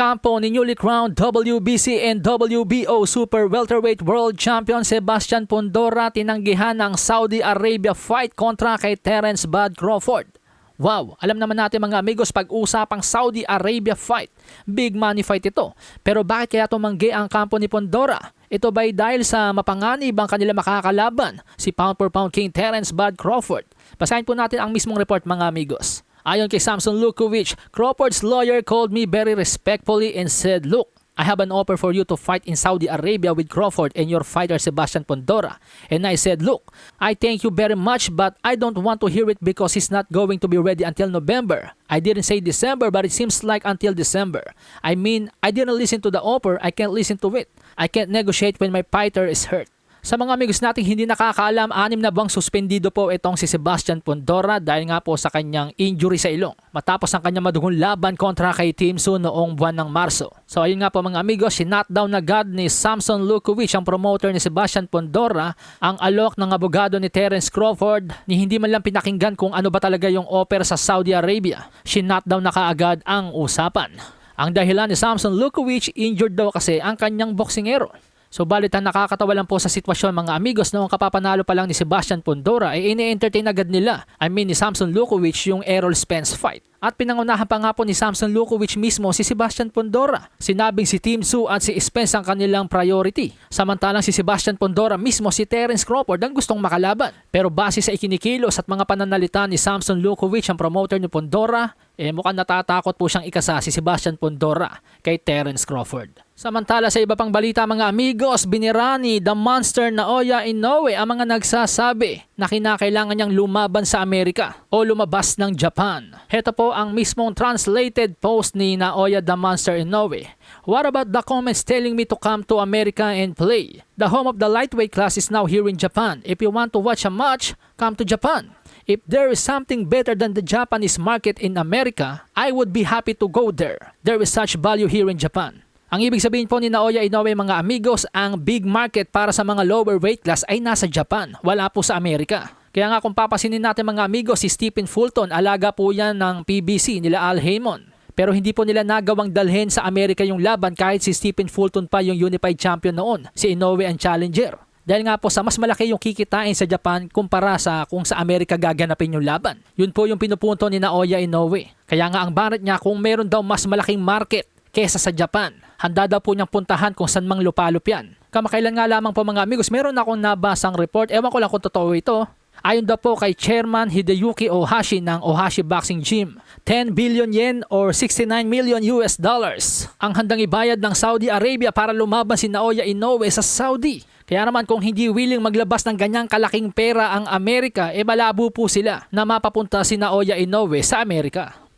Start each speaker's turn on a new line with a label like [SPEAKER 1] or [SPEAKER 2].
[SPEAKER 1] Kampo ni newly crowned WBC and WBO Super Welterweight World Champion Sebastian Pondora tinanggihan ng Saudi Arabia fight kontra kay Terence Bud Crawford. Wow, alam naman natin mga amigos pag-usapang Saudi Arabia fight. Big money fight ito. Pero bakit kaya tumanggi ang kampo ni Pondora? Ito ba'y dahil sa mapanganib ang kanila makakalaban, si pound for pound king Terence Bud Crawford? Basahin po natin ang mismong report mga amigos. Ayon kay Samson Lukovic, Crawford's lawyer called me very respectfully and said, Look, I have an offer for you to fight in Saudi Arabia with Crawford and your fighter Sebastian Pondora. And I said, Look, I thank you very much, but I don't want to hear it because he's not going to be ready until November. I didn't say December, but it seems like until December. I mean, I didn't listen to the offer, I can't listen to it. I can't negotiate when my fighter is hurt. Sa mga amigos nating hindi nakakaalam, anim na buwang suspendido po itong si Sebastian Pondora dahil nga po sa kanyang injury sa ilong matapos ang kanyang madugong laban kontra kay Team Su noong buwan ng Marso. So ayun nga po mga amigos, sinatdown na agad ni Samson Lukovic ang promoter ni Sebastian Pondora ang alok ng abogado ni Terence Crawford ni hindi man lang pinakinggan kung ano ba talaga yung offer sa Saudi Arabia. Sinatdown na kaagad ang usapan. Ang dahilan ni Samson Lukovic, injured daw kasi ang kanyang boksingero. So balit ang nakakatawa lang po sa sitwasyon mga amigos noong kapapanalo pa lang ni Sebastian Pondora ay ini-entertain agad nila. I mean ni Samson Lukovic yung Errol Spence fight. At pinangunahan pa nga po ni Samson Lukovic mismo si Sebastian Pondora. Sinabing si Team Su at si Spence ang kanilang priority. Samantalang si Sebastian Pondora mismo si Terence Crawford ang gustong makalaban. Pero base sa ikinikilos at mga pananalita ni Samson Lukovic ang promoter ni Pondora, eh mukhang natatakot po siyang ikasa si Sebastian Pondora kay Terence Crawford. Samantala sa iba pang balita mga amigos, binirani The Monster na Oya Inoue ang mga nagsasabi na kinakailangan niyang lumaban sa Amerika o lumabas ng Japan. Heto po ang mismong translated post ni Naoya The Monster Inoue. What about the comments telling me to come to America and play? The home of the lightweight class is now here in Japan. If you want to watch a match, come to Japan. If there is something better than the Japanese market in America, I would be happy to go there. There is such value here in Japan. Ang ibig sabihin po ni Naoya Inoue mga amigos, ang big market para sa mga lower weight class ay nasa Japan, wala po sa Amerika. Kaya nga kung papasinin natin mga amigos, si Stephen Fulton, alaga po yan ng PBC nila Al Haymon. Pero hindi po nila nagawang dalhin sa Amerika yung laban kahit si Stephen Fulton pa yung unified champion noon, si Inoue ang challenger. Dahil nga po sa mas malaki yung kikitain sa Japan kumpara sa kung sa Amerika gaganapin yung laban. Yun po yung pinupunto ni Naoya Inoue. Kaya nga ang barat niya kung meron daw mas malaking market kesa sa Japan. Handa daw po niyang puntahan kung saan mang lupalop yan. Kamakailan nga lamang po mga amigos, meron akong nabasang report. Ewan ko lang kung totoo ito. Ayon daw po kay Chairman Hideyuki Ohashi ng Ohashi Boxing Gym, 10 billion yen or 69 million US dollars ang handang ibayad ng Saudi Arabia para lumaban si Naoya Inoue sa Saudi. Kaya naman kung hindi willing maglabas ng ganyang kalaking pera ang Amerika, e malabo po sila na mapapunta si Naoya Inoue sa Amerika.